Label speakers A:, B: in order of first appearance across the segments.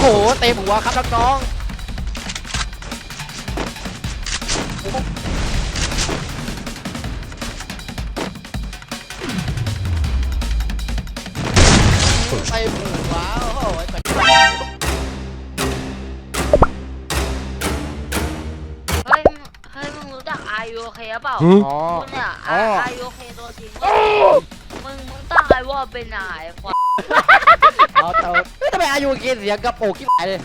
A: โหเต็มหัวครับน้องๆเต็มหัวโอ้โหแต่
B: เฮ้ยเฮ้ยมึงรู้จัก Are you okay เปล่า
A: อ๋อ
B: คุณเนี่ย
A: อ๋อ
B: Are you okay ตัวจริงเว้ยมึงมึงตั้งไอ้ว่าเป็นนายควาย
A: เอาเตาเฮ้ยทำไมอายุกินเสียงกระโปรงขี้หายเลย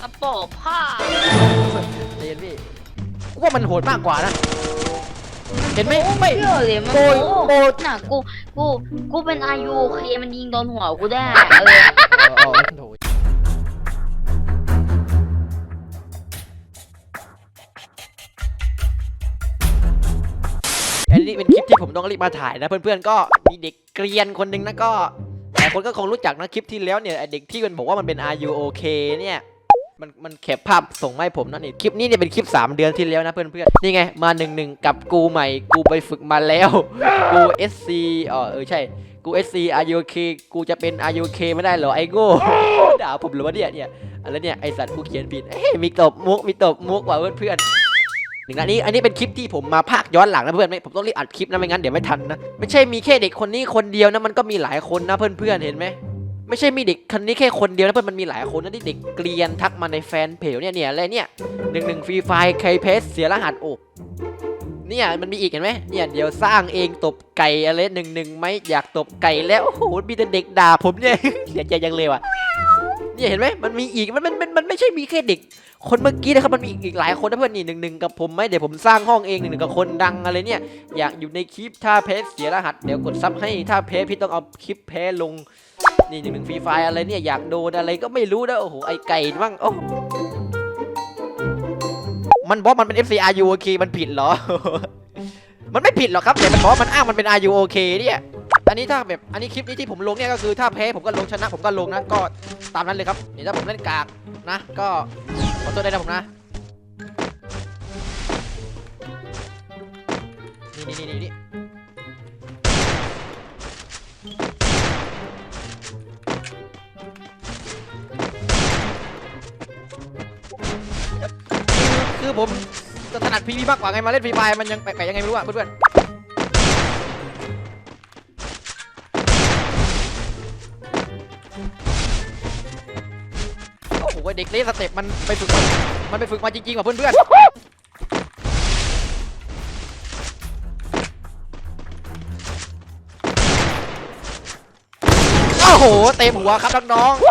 B: กระโปรงผ้า
A: เรียนพี่กูว่ามันโหดมากกว่านะ เห็นไหมไม่
B: เชื่อเลยมัน
A: โกย
B: โง่
A: โกย
B: น่ะกู กู กูเป็น Are you okay มันยิงโดนหัวกูได้เลย
A: เอาเอาโถ เป็นคลิปที่ผมต้องรีบมาถ่ายนะ เพื่อนๆก็มีเด็กเกรียนคนหนึ่งนะก็หลายคนก็คงรู้จักนะคลิปที่แล้วเนี่ยเด็กที่มันบอกว่ามันเป็น R U O K เนี่ยมันมันแคปภาพส่งมาให้ผมนะนี่คลิปนี้เนี่ยเป็นคลิป 3 เดือนที่แล้วนะเพื่อนๆนี่ไง มาหนึ่งหนึ่งกับกูใหม่ กูไปฝึกมาแล้ว กู SC อ๋อเออใช่ กู SC r u OK กูจะเป็น r u OK ไม่ได้เหรอไอ้โง่ด่าผมหรือวะเนี่ยเนี่ยอะไรเนี่ยไอสัตว์กูเขียนผิดเฮ้ยมีตบมุกมีตบมุกว่ะเพื่อนเพื่อนๆ หนึ่งอันนี้อันนี้เป็นคลิปที่ผมมาภาคย้อนหลังนะเพื่อนไม่ผมต้องรีบอัดคลิปนะไม่งั้นเดี๋ยวไม่ทันนะไม่ใช่มีแค่เด็กคนนี้คนเดียวนะมันก็มีหลายคนนะเพื่อนเพื่อนๆเห็นไหมไม่ใช่มีเด็กคนนี้แค่คนเดียวนะเพื่อนมันมีหลายคนนะที่เด็กเกรียนทักมาในแฟนเพจเนี่ยเนี่ยอะไรเนี่ยหนึ่งหนึ่งฟรีไฟใครเพสเสียรหัสโอ้เนี่ยมันมีอีกเห็นไหมเนี่ยเดี๋ยวสร้างเองตบไก่อะไรหนึ่งหนึ่งไหมอยากตบไก่แล้วโอ้โหมีแต่เด็กด่าผมเนี่ยเสียใจยังเลยว่ะ เนี่ยเห็นไหมมันมีอีกมันมันมันมันไม่ใช่มีแค่เด็ก คนเมื่อกี้นะครับมันมีอีกหลายคนนะเพื่อนนี่หนึ่งหนึ่งกับผมไหมเดี๋ยวผมสร้างห้องเองหนึ่งหนึ่งกับคนดังอะไรเนี่ยอยากอยู่ในคลิปถ้าเพจเสียรหัสเดี๋ยวกดซับให้ถ้าเพจพี่ต้องเอาคลิปแพ้ลงนี่หนึ่งหนึ่งฟรีไฟอะไรเนี่ยอยากโดนอะไรก็ไม่รู้นะโอ้โหไอไก่บ้างโอ้มันบอกมันเป็น FC RU OK มันผิดเหรอ มันไม่ผิดหรอกครับแต่มันบอกว่ามันอ้างมันเป็น RU OK เนี่ยอันนี้ถ้าแบบอันนี้คลิปนี้ที่ผมลงเนี่ยก็คือถ้าแพ้ผมก็ลงชนะผมก็ลงนะก็ตามนั้นเลยครับนี่ถ้าผมเล่นกากนะก็ขอโทษด้วยนะผมนะนี่นี่นี่นี่คือคือผม ถนัดพีพีมากกว่าไงมาเล่นฟรีไฟมันยังแปลกๆยังไงไม่รู้อะเพื่อนๆโอ้โหเด็กเล่นสเต็ปมันไปฝึกมามันไปฝึกมาจริงๆว่ะเพื่อนๆโอ้โห เต็มหัวครับน้องๆ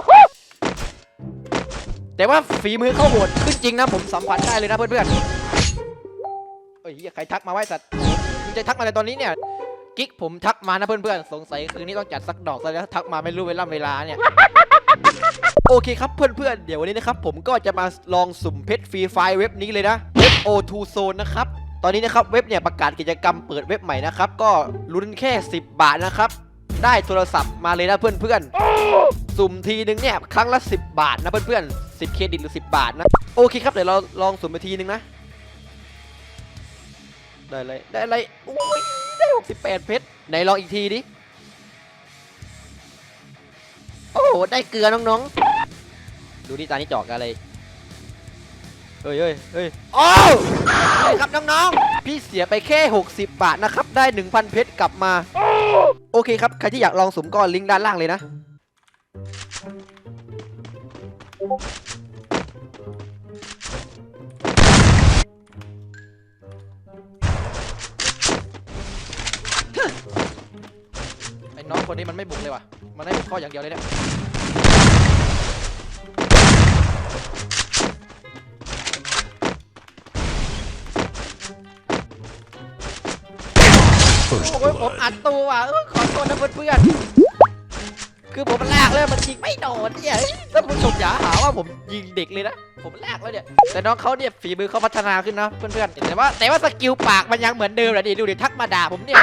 A: แต่ว่าฝีมือเข้าโหดขึ้นจริงนะผมสัมผัสได้เลยนะเพื่อนๆ เฮ้ยเหี้ยใครทักมาไว้สัตว์มึงจะทักมาในตอนนี้เนี่ย กิ๊กผมทักมานะเพื่อนๆ สงสัยคืนนี้ต้องจัดสักดอกซะแล้วทักมาไม่รู้เวลาเวลาเนี่ย โอเคครับเพื่อนๆ เดี๋ยววันนี้นะครับผมก็จะมาลองสุ่มเพชรฟรีไฟล์เว็บนี้เลยนะเว็บ O2 Zone นะครับตอนนี้นะครับเว็บเนี่ยประกาศกิจกรรมเปิดเว็บใหม่นะครับก็ลุ้นแค่ 10 บาทนะครับได้โทรศัพท์มาเลยนะเพื่อนๆ สุ่มทีนึงเนี่ยครั้งละ 10 บาทนะเพื่อนๆ10 เครดิตหรือ 10 บาทนะ โอเคครับเดี๋ยวเราลองสุ่มไปทีนึงนะ ได้เลยได้อะไรอุ้ยได้ 68 เพชรไหนลองอีกทีดิโอ้โหได้เกลือน้องๆ ดูดิตานี่จอกกันเลยเฮ้ยเฮ้ยเฮ้ยโอ้ครับน้องๆ พี่เสียไปแค่ 60 บาทนะครับ ได้ 1,000 เพชรกลับมา โอเคครับ ใครที่อยากลองสุ่มก็ลิงก์ด้านล่างเลยนะ น้องคนนี้มันไม่บุกเลยว่ะ มันให้บุกข้ออย่างเดียวเลยเนี่ยโอ้ยผมอัดตัวว่ะเออขอโทษนะเพื่อนๆ คือผมมันลากเลยมันยิงไม่โดนเนี่ยแล้วผู้ชมอย่าหาว่าผมยิงเด็กเลยนะ ผมลากแล้วเนี่ย แต่น้องเขาเนี่ยฝีมือเขาพัฒนาขึ้นนะเพื่อนๆ แต่ว่าแต่ว่าสกิลปากมันยังเหมือนเดิมแหละดิดูดิทักมาด่าผมเนี่ย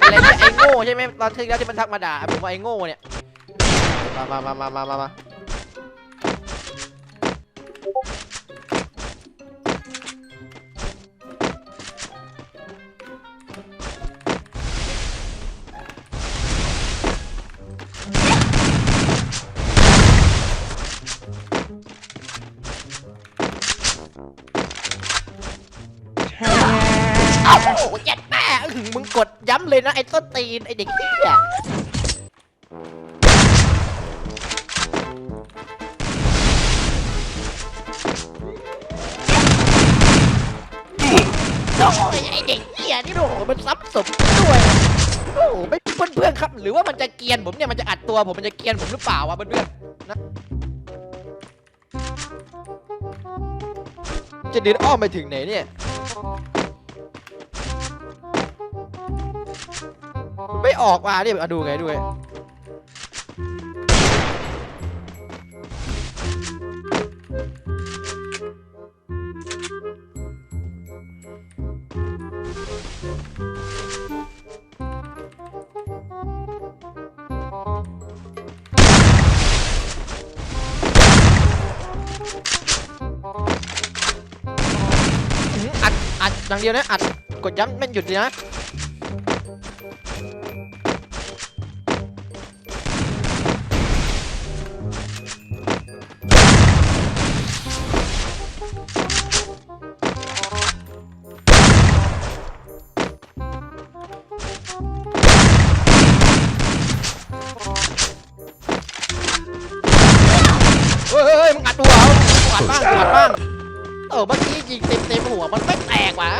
A: อะไรเนี่ยไอ้โง่ใช่ไหมตอนที่แล้วที่มันทักมาด่าผมว่าไอ้โง่เนี่ยมามามามามามา ย้ำเลยนะไอ้ต้นตีนไอ้เด็กเหี้ยโอ้ยไอ้เด็กเหี้ยนี่โอ้โหมันซ้ำศพด้วยโอ้โหไม่เพื่อนเพื่อนครับ หรือว่ามันจะเกรียนผมเนี่ยมันจะอัดตัวผมมันจะเกรียนผมหรือเปล่าวะเพื่อนเพื่อนนะจะเดินอ้อมไปถึงไหนเนี่ย ไม่ออกมาเนี่ยเอาดูไงดูไงอื้ออัดอัดอย่างเดียวนะอัดกดย้ำไม่หยุดเลยนะ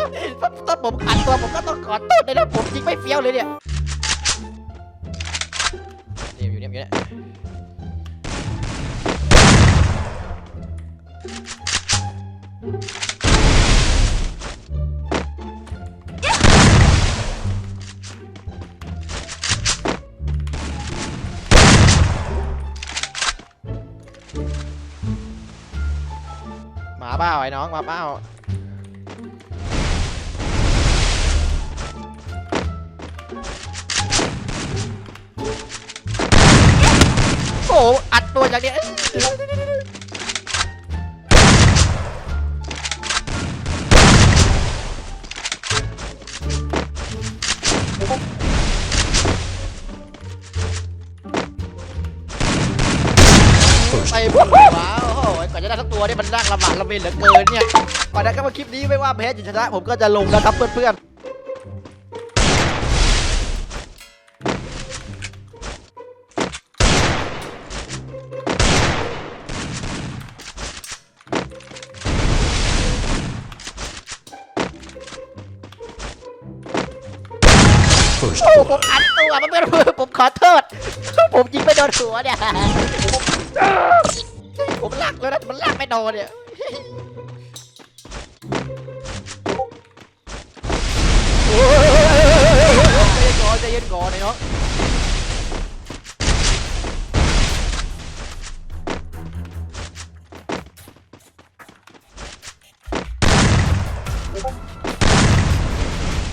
A: ตกว่ะถ้าถ้าผมอัดตัวผมก็ต้องขอโทษเลยนะผมยิงไม่เฟี้ยวเลยเนี่ยเนี่ยอยู่เนี่ยอยู่เนี่ยหมาเปล่าไอ้น้องหมาเปล่า อ้โหอัดตัวอย่างเนี้ยไปบว้าวโอ้โหกว่าจะได้ทั้งตัวนี่มันยากลำบากลำบนเหลือเกินเนี่ยก่อนนะครับว่าคลิปนี้ไม่ว่าแพ้หรือชนะ ผมก็จะลงนะครับเพื่อนๆ โอ้ผมอัดตัวมันเพื่อนผมขอโทษ ผมยิงไม่โดนหัวเนี่ย ผมลากแล้วนะมันลากไม่โดนเนี่ยใจเย็นก่อนเนก่อนไอ้น้อง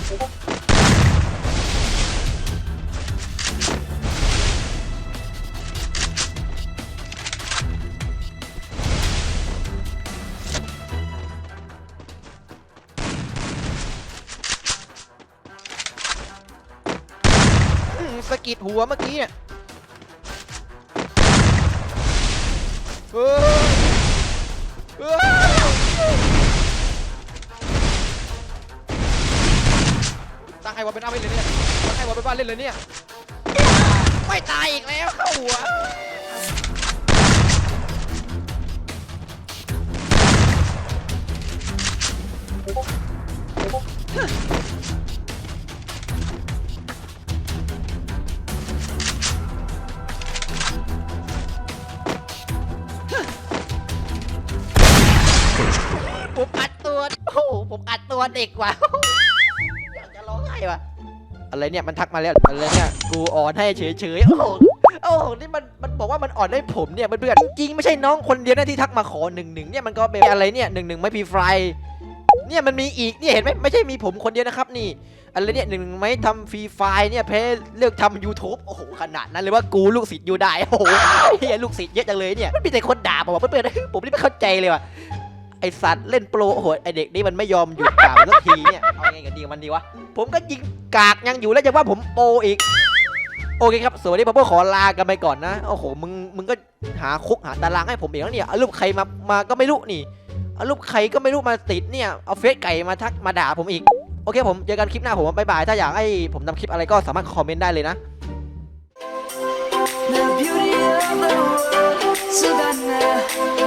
A: อื สะกิดหัวเมื่อกี้เนี่ยเฮ้ยเฮ้ยตั้งไอ้วอลเป็นอาไปเลยเนี่ยตั้งไอ้วอลเป็นบ้านเล่นเลยเนี่ย ไม่ตายอีกแล้วเข้าหัว ผมอัดตัวโอ้โหผมอัดตัวเด็กว่ะอยากจะร้องไห้ว่ะอะไรเนี่ยมันทักมาแล้วอะไรเนี่ยกูอ่อนให้เฉยๆโอ้โหโอ้โหนี่มันมันบอกว่ามันอ่อนให้ผมเนี่ยเพื่อนๆจริงไม่ใช่น้องคนเดียวนะที่ทักมาขอหนึ่งหนึ่งเนี่ยมันก็เป็นอะไรเนี่ยหนึ่งหนึ่งไม่พีไฟเนี่ยมันมีอีกเนี่ยเห็นไหมไม่ใช่มีผมคนเดียวนะครับนี่อะไรเนี่ยหนึ่งไม่ทำฟรีไฟเนี่ยแพ้เลือกทำ YouTube โอ้โหขนาดนั้นเลยว่ากูลูกศิษย์อยู่ได้โอ้โหเฮียลูกศิษย์เยอะจังเลยเนี่ยมันมีแต่คนด่าผมว่าเพื่อนๆผมนี่ไม่เข้าใจเลยว่ะ ไอสัตว์เล่นโปรโอ้โหไอเด็กนี่มันไม่ยอมหยุดกล่าวสักทีเนี่ยเอาไงกันดีกับมันดีวะผมก็ยิงกากยังอยู่แล้วจะว่าผมโปรอีก โอเคครับสวัสดีพ่อพ่อขอลากันไปก่อนนะโอ้โหมึงมึงก็หาคุกหาตารางให้ผมเองแล้วเนี่ยเอารูปใครมามาก็ไม่รู้นี่เอารูปใครก็ไม่รู้มาติดเนี่ยเอาเฟซไก่มาทักมาด่าผมอีกโอเคผมเจอกันคลิปหน้าผมบ๊ายบายถ้าอยากให้ผมทำคลิปอะไรก็สามารถคอมเมนต์ได้เลยนะ
C: The beauty of the world, so